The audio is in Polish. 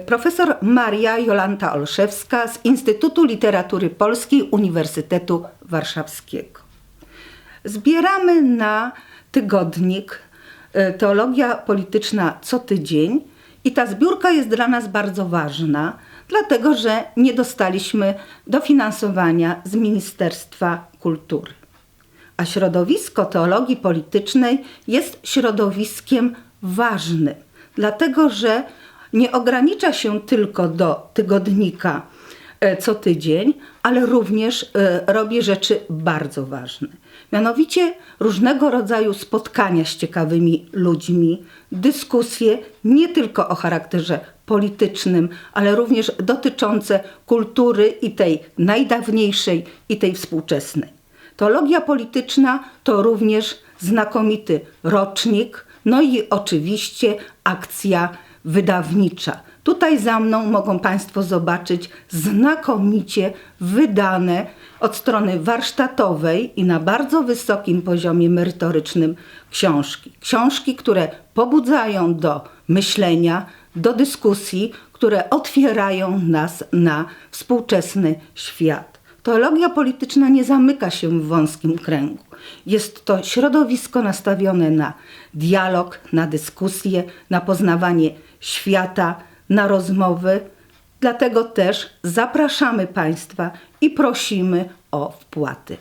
Profesor Maria Jolanta Olszewska z Instytutu Literatury Polskiej Uniwersytetu Warszawskiego. Zbieramy na tygodnik e, Teologia Polityczna co tydzień i ta zbiórka jest dla nas bardzo ważna, dlatego że nie dostaliśmy dofinansowania z Ministerstwa Kultury. A środowisko teologii politycznej jest środowiskiem ważnym, dlatego że nie ogranicza się tylko do tygodnika e, co tydzień, ale również e, robi rzeczy bardzo ważne. Mianowicie różnego rodzaju spotkania z ciekawymi ludźmi, dyskusje nie tylko o charakterze politycznym, ale również dotyczące kultury i tej najdawniejszej, i tej współczesnej. Teologia polityczna to również znakomity rocznik, no i oczywiście akcja wydawnicza. Tutaj za mną mogą Państwo zobaczyć znakomicie wydane od strony warsztatowej i na bardzo wysokim poziomie merytorycznym książki. Książki, które pobudzają do myślenia, do dyskusji, które otwierają nas na współczesny świat. Teologia polityczna nie zamyka się w wąskim kręgu. Jest to środowisko nastawione na dialog, na dyskusję, na poznawanie świata, na rozmowy. Dlatego też zapraszamy Państwa i prosimy o wpłaty.